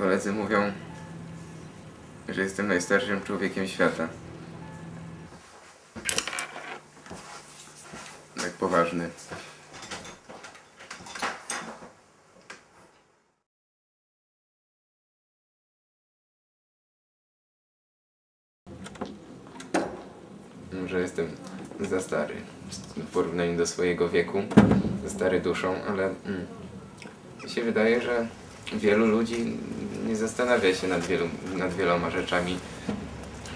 Koledzy mówią, że jestem najstarszym człowiekiem świata. Tak poważny. Może jestem za stary w porównaniu do swojego wieku, za stary duszą, ale mm, mi się wydaje, że wielu ludzi nie zastanawia się nad, wielu, nad wieloma rzeczami.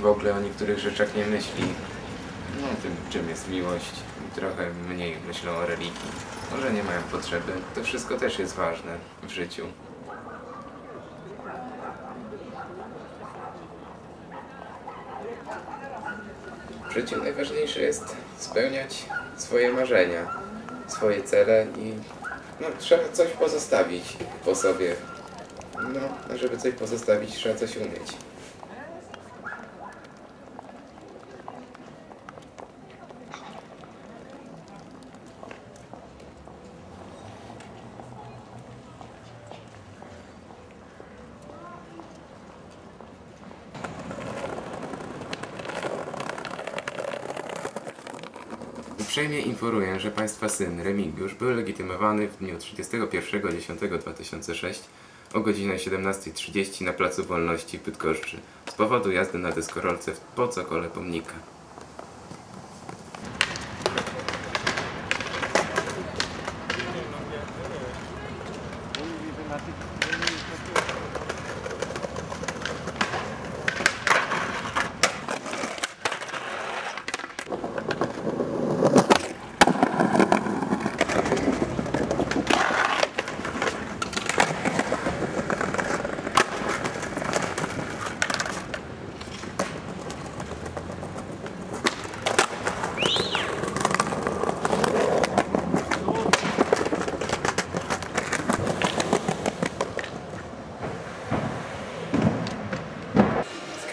W ogóle o niektórych rzeczach nie myśli. No, tym czym jest miłość. Trochę mniej myślą o religii. Może nie mają potrzeby. To wszystko też jest ważne w życiu. W życiu najważniejsze jest spełniać swoje marzenia, swoje cele i no, trzeba coś pozostawić po sobie. No, żeby coś pozostawić, trzeba coś umieć. Uprzejmie informuję, że Państwa syn Remigiusz był legitymowany w dniu 31.10.2006 o godzinie 17.30 na Placu Wolności w Bydgoszczy z powodu jazdy na deskorolce w Pocokole Pomnika.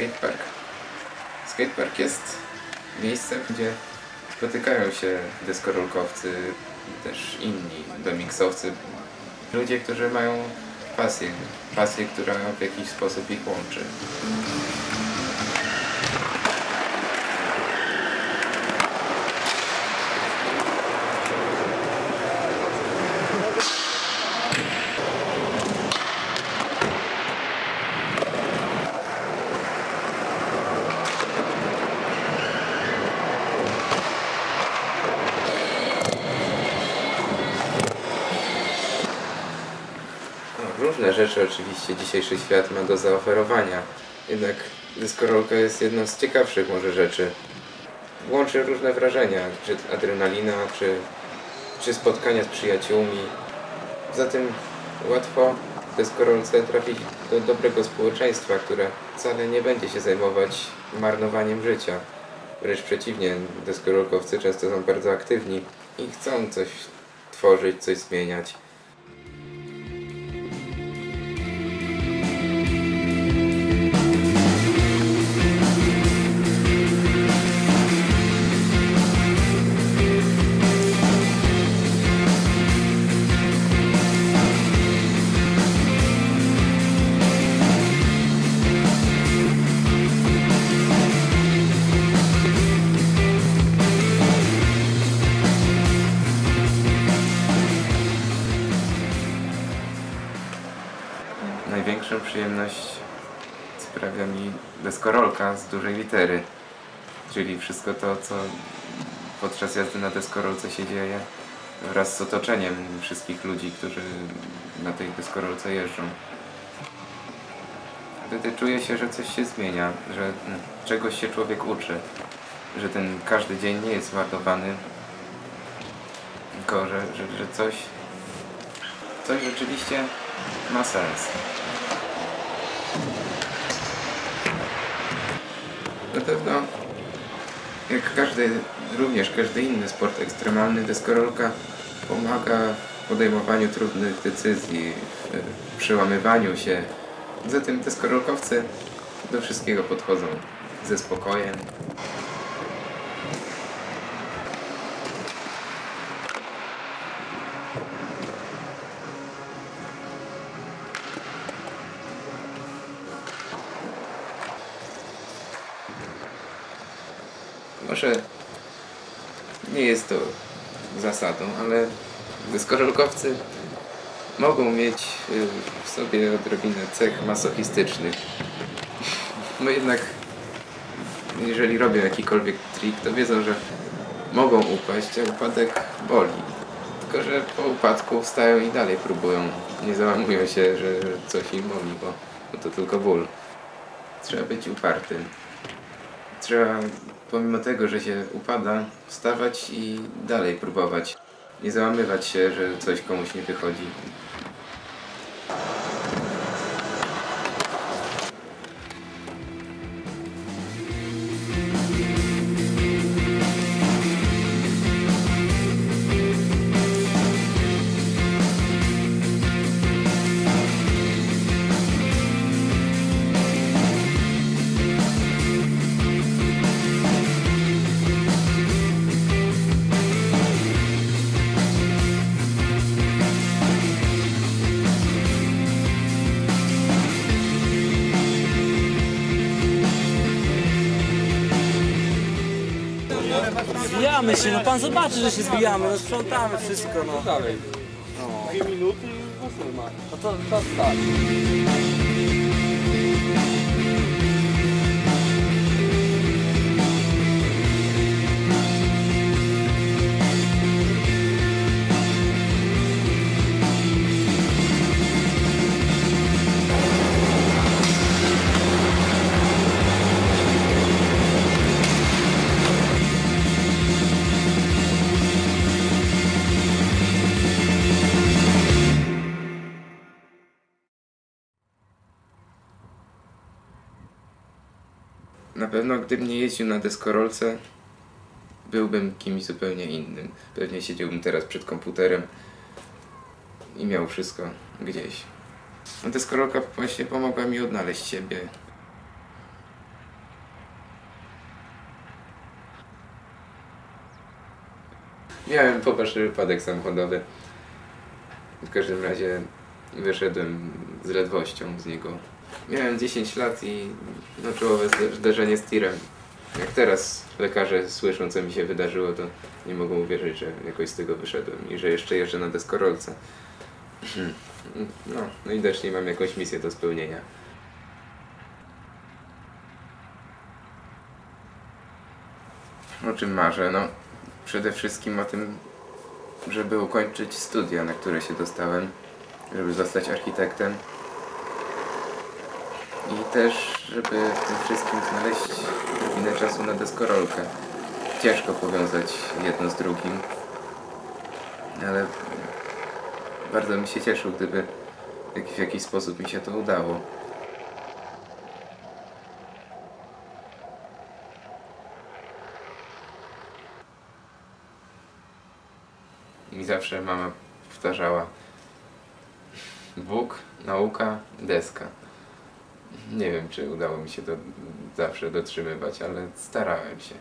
Skatepark. Skatepark jest miejscem, gdzie spotykają się deskorolkowcy, też inni BMX-owcy. Ludzie, którzy mają pasję, pasję, która w jakiś sposób ich łączy. Różne rzeczy oczywiście dzisiejszy świat ma do zaoferowania. Jednak deskorolka jest jedną z ciekawszych może rzeczy. Łączy różne wrażenia, czy adrenalina, czy, czy spotkania z przyjaciółmi. Poza tym łatwo w deskorolce trafić do dobrego społeczeństwa, które wcale nie będzie się zajmować marnowaniem życia. Wręcz przeciwnie, deskorolkowcy często są bardzo aktywni i chcą coś tworzyć, coś zmieniać. Sprawia mi deskorolka z dużej litery. Czyli wszystko to, co podczas jazdy na deskorolce się dzieje wraz z otoczeniem wszystkich ludzi, którzy na tej deskorolce jeżdżą. Wtedy czuje się, że coś się zmienia, że mm, czegoś się człowiek uczy, że ten każdy dzień nie jest zmarnowany, tylko że, że, że coś, coś rzeczywiście ma sens. Na pewno, jak każdy, również każdy inny sport ekstremalny, deskorolka pomaga w podejmowaniu trudnych decyzji, w przełamywaniu się. Zatem deskorolkowcy do wszystkiego podchodzą ze spokojem. Może nie jest to zasadą, ale deskorolkowcy mogą mieć y, w sobie odrobinę cech masochistycznych. No jednak, jeżeli robią jakikolwiek trik, to wiedzą, że mogą upaść, a upadek boli. Tylko, że po upadku wstają i dalej próbują. Nie załamują się, że coś im boli, bo, bo to tylko ból. Trzeba być upartym. Trzeba, pomimo tego, że się upada, wstawać i dalej próbować. Nie załamywać się, że coś komuś nie wychodzi. Zwijamy się, no pan zobaczy, że się zwijamy, no sprzątamy wszystko, no. dalej. Dwie minuty i nie ma. No to, to tak. Na pewno gdybym nie jeździł na deskorolce, byłbym kimś zupełnie innym. Pewnie siedziałbym teraz przed komputerem i miał wszystko gdzieś. No deskorolka właśnie pomogła mi odnaleźć siebie. Miałem poważny wypadek samochodowy. W każdym razie wyszedłem z ledwością z niego. Miałem 10 lat i no, czołowe zde- zderzenie z tirem. Jak teraz lekarze słyszą, co mi się wydarzyło, to nie mogą uwierzyć, że jakoś z tego wyszedłem i że jeszcze jeżdżę na deskorolce. No, no widocznie mam jakąś misję do spełnienia. O czym marzę? No, przede wszystkim o tym, żeby ukończyć studia, na które się dostałem, żeby zostać architektem. I też, żeby w tym wszystkim znaleźć odrobinę czasu na deskorolkę. Ciężko powiązać jedno z drugim, ale bardzo mi się cieszył, gdyby w jakiś sposób mi się to udało. Mi zawsze mama powtarzała Bóg, nauka, deska. Nie wiem, czy udało mi się to zawsze dotrzymywać, ale starałem się.